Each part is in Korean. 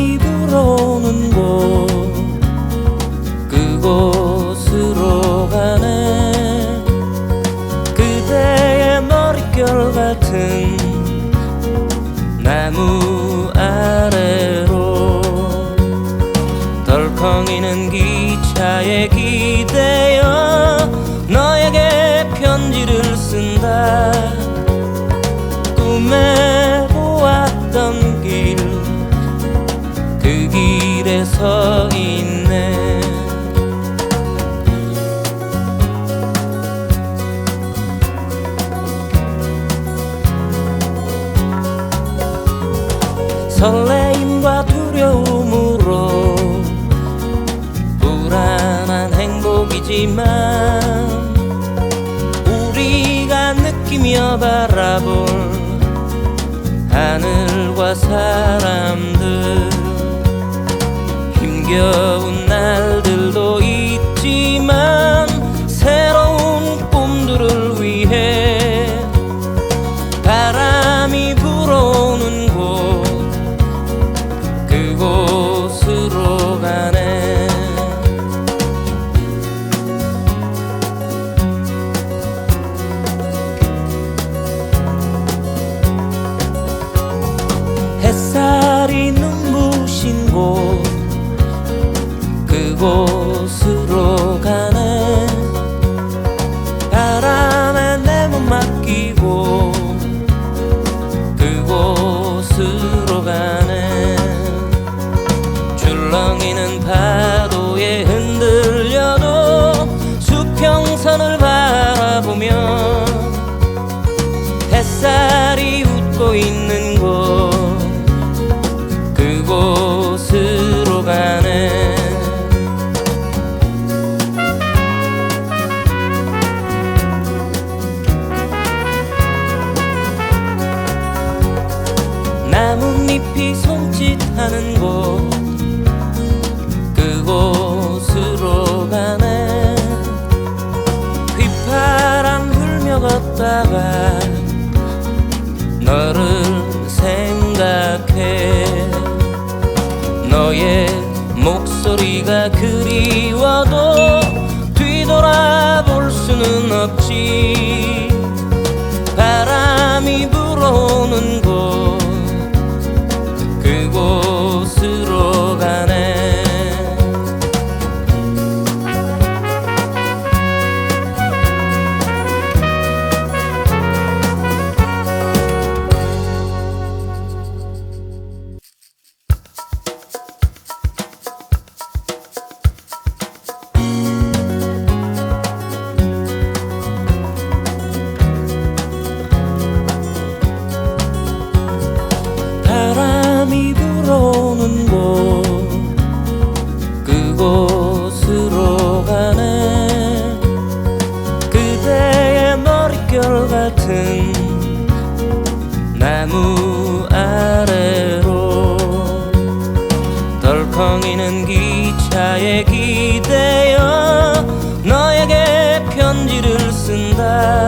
바람이 불어오는 곳. 그곳으로 가는 그대의 머릿결 같은 나무 아래로 덜컹이는 기차에 기대어 설레임과 두려움으로 불안한 행복이지만 우리가 느끼며 바라볼 하늘과 사람들 힘겨운 날 너의 목소리가 그리워도 뒤돌아볼 수는 없지. 바람이 불어오는 덜컹이는 기차에 기대어 너에게 편지를 쓴다.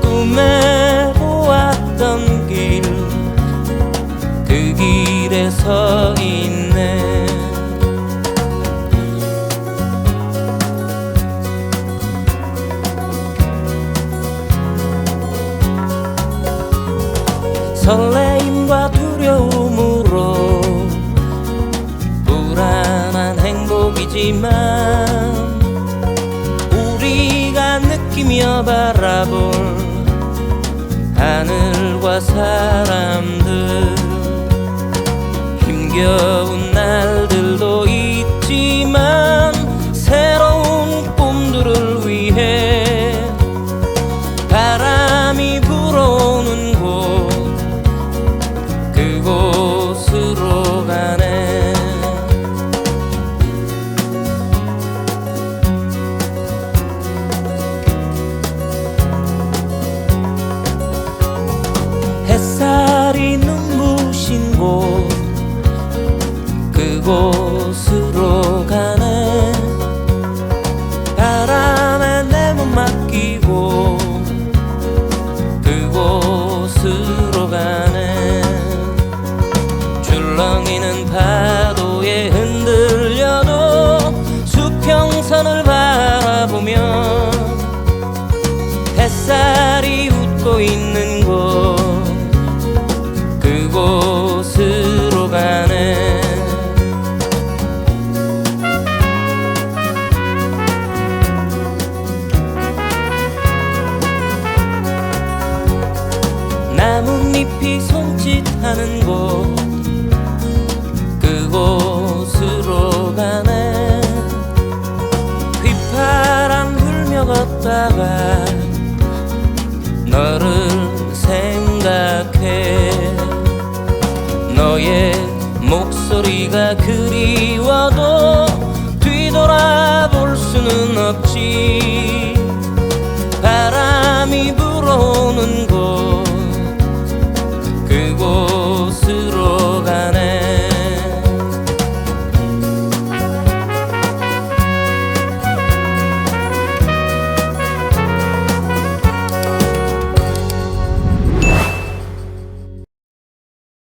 꿈에 보았던 길 그 길에 서 있네. 설레임 행복이지만 우리가 느끼며 바라볼 하늘과 사람들 힘겨운 날들도 있지만 새로운 꿈들을 위해 過する 그곳 가는 곳 그곳으로 가네. 휘파람 불며 걷다가 너를 생각해. 너의 목소리가 그리워도 뒤돌아볼 수는 없지